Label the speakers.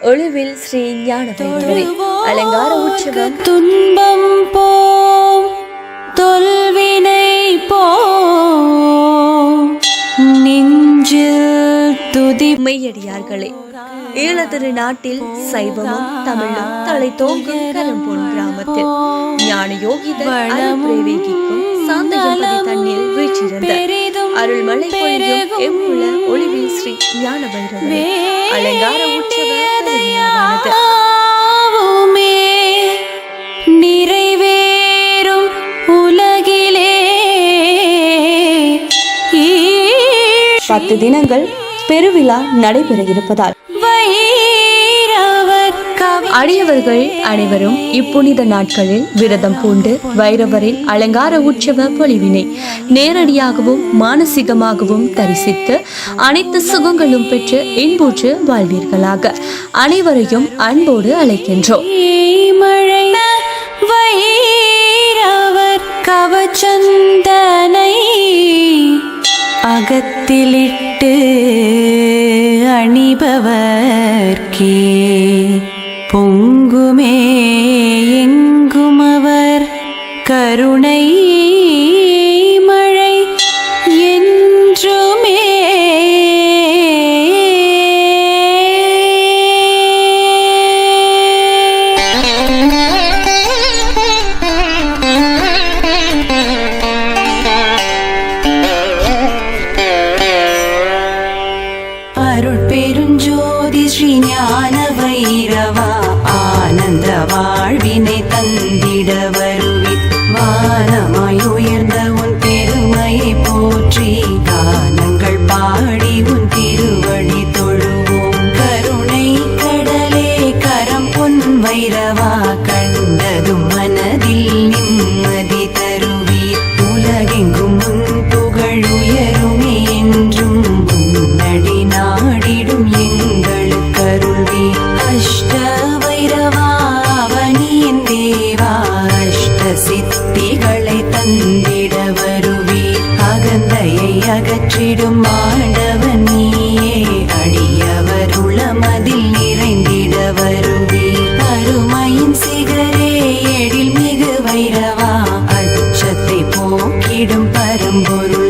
Speaker 1: ஒளிவில் ஸ்ரீ ஞான அலங்கார உற்சவம்
Speaker 2: துன்பம் போம் தொல்வினை போம் நெஞ்சில் துதி
Speaker 1: மெய்யடியார்களே ஈழத்திரு நாட்டில் சைவமும் தமிழும் தலை தோங்கும் கலம்பொன் கிராமத்தில் ஞான யோகிதர் அருள்பிரவேகிக்கும் சாந்த ஜம்பதி தன்னில் வீற்றிருந்த அருள்மலை பொழியும் ஒளிவில் ஸ்ரீ ஞான அலங்கார
Speaker 2: ஆவுமே நிறைவேறும் உலகிலே
Speaker 1: பத்து தினங்கள் பெருவிழா நடைபெற இருப்பதால்
Speaker 2: கவி
Speaker 1: அடியவர்கள் அனைவரும் இப்புனித நாட்களில் விரதம் பூண்டு வைரவரின் அலங்கார உற்சவ பொலிவினை நேரடியாகவும் மானசீகமாகவும் தரிசித்து அனைத்து சுகங்களும் பெற்று இன்புற்று வாழ்வீர்களாக. அனைவரையும் அன்போடு அழைக்கின்றோம்.
Speaker 2: மழை வைரவர் கவச்சந்தனை அகத்திலிட்டு அணிபவர்க்கே. பொங்குமே எங்கும் அவர் கருணை அருள் பெருஞ்சோதி ஸ்ரீ ஞான வைரவா ஆனந்த வாழ்வினை தந்திட வருவி வானமாய் உயர்ந்த உன் பெருமையை போற்றி கானங்கள் பாடி உன் திருவடி தொழுவோம். கருணை கடலே கரம் பொன் வைரவா சித்திகளை தந்திட வருவே அகந்தையை அகற்றிடும் ஆண்டவன் நீயே. அடியவர் உளமதில் நிறைந்திட வருவே அருமையின் சிகரே எழில் மிகு வைரவா. அச்சத்தை போக்கிடும் பரம்பொருள்